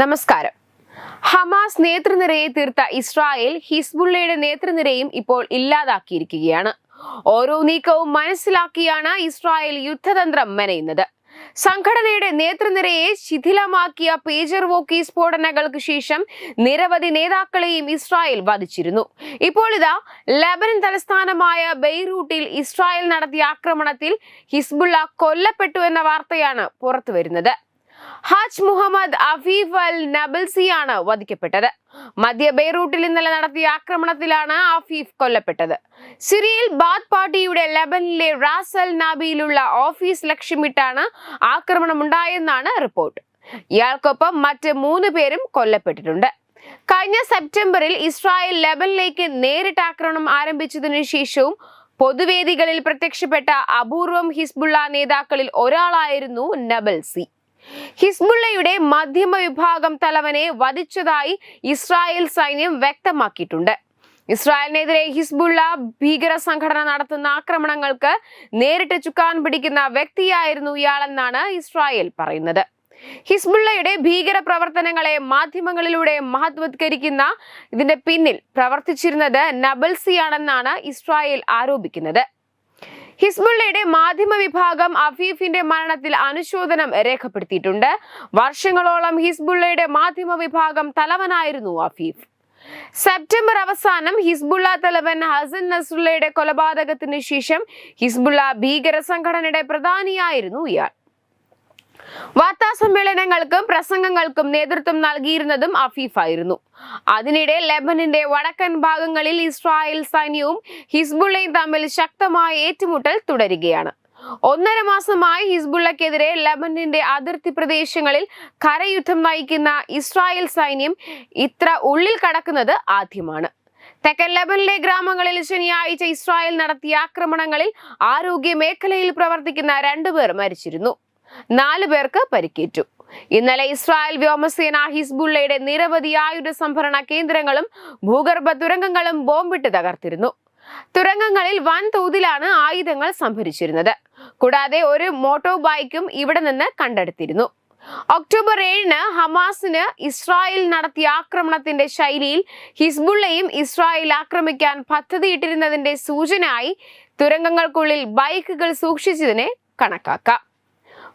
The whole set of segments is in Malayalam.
നമസ്കാരം. ഹമാസ് നേതൃനിരയെ തീർത്ത ഇസ്രായേൽ ഹിസ്ബുള്ളയുടെ നേതൃനിരയും ഇപ്പോൾ ഇല്ലാതാക്കിയിരിക്കുകയാണ്. ഓരോ നീക്കവും മനസ്സിലാക്കിയാണ് ഇസ്രായേൽ യുദ്ധതന്ത്രം മെനയുന്നത്. സംഘടനയുടെ നേതൃനിരയെ ശിഥിലമാക്കിയ പേജർ വോക്കി സ്ഫോടനങ്ങൾക്ക് ശേഷം നിരവധി നേതാക്കളെയും ഇസ്രായേൽ വധിച്ചിരുന്നു. ഇപ്പോൾ ഇതാ ലബനൻ തലസ്ഥാനമായ ബെയ്റൂട്ടിൽ ഇസ്രായേൽ നടത്തിയ ആക്രമണത്തിൽ ഹിസ്ബുള്ള കൊല്ലപ്പെട്ടു എന്ന വാർത്തയാണ് പുറത്തുവരുന്നത്. ഹാജ് മുഹമ്മദ് അഫീഫ് അൽ നബൽസിയാണ് വധിക്കപ്പെട്ടത്. മധ്യ ബെയ്റൂട്ടിൽ ഇന്നലെ നടത്തിയ ആക്രമണത്തിലാണ് അഫീഫ് കൊല്ലപ്പെട്ടത്. സിറിയയിൽ ബാത്ത് പാർട്ടിയുടെ ലെബനിലെ റാസൽ നാബിയിലുള്ള ഓഫീസ് ലക്ഷ്യമിട്ടാണ് ആക്രമണമുണ്ടായെന്നാണ് റിപ്പോർട്ട്. ഇയാൾക്കൊപ്പം മറ്റ് മൂന്ന് പേരും കൊല്ലപ്പെട്ടിട്ടുണ്ട്. കഴിഞ്ഞ സെപ്റ്റംബറിൽ ഇസ്രായേൽ ലെബനിലേക്ക് നേരിട്ട് ആക്രമണം ആരംഭിച്ചതിനു ശേഷവും പൊതുവേദികളിൽ പ്രത്യക്ഷപ്പെട്ട അപൂർവം ഹിസ്ബുള്ള നേതാക്കളിൽ ഒരാളായിരുന്നു നബൽസി. ഹിസ്ബുള്ളയുടെ മധ്യമ വിഭാഗം തലവനെ വധിച്ചതായി ഇസ്രായേൽ സൈന്യം വ്യക്തമാക്കിയിട്ടുണ്ട്. ഇസ്രായേലിനെതിരെ ഹിസ്ബുള്ള ഭീകര സംഘടന നടത്തുന്ന ആക്രമണങ്ങൾക്ക് നേരിട്ട് ചുക്കാൻ പിടിക്കുന്ന വ്യക്തിയായിരുന്നു ഇയാളെന്നാണ് ഇസ്രായേൽ പറയുന്നത്. ഹിസ്ബുള്ളയുടെ ഭീകര പ്രവർത്തനങ്ങളെ മാധ്യമങ്ങളിലൂടെ മഹത്വത്കരിക്കുന്ന ഇതിന്റെ പിന്നിൽ പ്രവർത്തിച്ചിരുന്നത് നബൽസിയാണെന്നാണ് ഇസ്രായേൽ ആരോപിക്കുന്നത്. ഹിസ്ബുള്ളയുടെ മാധ്യമ വിഭാഗം അഫീഫിന്റെ മരണത്തിൽ അനുശോചനം രേഖപ്പെടുത്തിയിട്ടുണ്ട്. വർഷങ്ങളോളം ഹിസ്ബുള്ളയുടെ മാധ്യമ വിഭാഗം തലവനായിരുന്നു അഫീഫ്. സെപ്റ്റംബർ അവസാനം ഹിസ്ബുള്ള തലവൻ ഹസൻ നസുള്ളയുടെ കൊലപാതകത്തിന് ശേഷം ഹിസ്ബുള്ള ഭീകര സംഘടനയുടെ പ്രധാനിയായിരുന്നു ഇയാൾ. സമ്മേളനങ്ങൾക്കും പ്രസംഗങ്ങൾക്കും നേതൃത്വം നൽകിയിരുന്നതും അഫീഫായിരുന്നു. അതിനിടെ ലെബനന്റെ വടക്കൻ ഭാഗങ്ങളിൽ ഇസ്രായേൽ സൈന്യവും ഹിസ്ബുള്ളയും തമ്മിൽ ശക്തമായ ഏറ്റുമുട്ടൽ തുടരുകയാണ്. ഒന്നര മാസമായി ഹിസ്ബുള്ളക്കെതിരെ ലബനന്റെ അതിർത്തി പ്രദേശങ്ങളിൽ കരയുദ്ധം നയിക്കുന്ന ഇസ്രായേൽ സൈന്യം ഇത്ര ഉള്ളിൽ കടക്കുന്നത് ആദ്യമാണ്. തെക്കൻ ലബനിലെ ഗ്രാമങ്ങളിൽ ശനിയാഴ്ച ഇസ്രായേൽ നടത്തിയ ആക്രമണങ്ങളിൽ ആരോഗ്യ മേഖലയിൽ പ്രവർത്തിക്കുന്ന രണ്ടുപേർ മരിച്ചിരുന്നു. നാലു പേർക്ക് പരിക്കേറ്റു. ഇന്നലെ ഇസ്രായേൽ വ്യോമസേന ഹിസ്ബുള്ളയുടെ നിരവധി ആയുധ സംഭരണ കേന്ദ്രങ്ങളും ഭൂഗർഭ തുരങ്കങ്ങളും ബോംബിട്ട് തകർത്തിരുന്നു. തുരങ്കങ്ങളിൽ വൻതോതിലാണ് ആയുധങ്ങൾ സംഭരിച്ചിരുന്നത്. കൂടാതെ ഒരു മോട്ടോർ ബൈക്കും ഇവിടെ നിന്ന് കണ്ടെടുത്തിരുന്നു. ഒക്ടോബർ ഏഴിന് ഹമാസിന് ഇസ്രായേൽ നടത്തിയ ആക്രമണത്തിന്റെ ശൈലിയിൽ ഹിസ്ബുള്ളയും ഇസ്രായേൽ ആക്രമിക്കാൻ പദ്ധതിയിട്ടിരുന്നതിന്റെ സൂചനയായി തുരങ്കങ്ങൾക്കുള്ളിൽ ബൈക്കുകൾ സൂക്ഷിച്ചതിനെ കണക്കാക്കാം.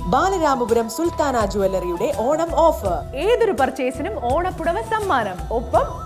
Balaramapuram Sultana ജുവല്ലറിയുടെ Onam offer. ഏതൊരു പർച്ചേസിനും ഓണപ്പുടവ സമ്മാനം. ഒപ്പം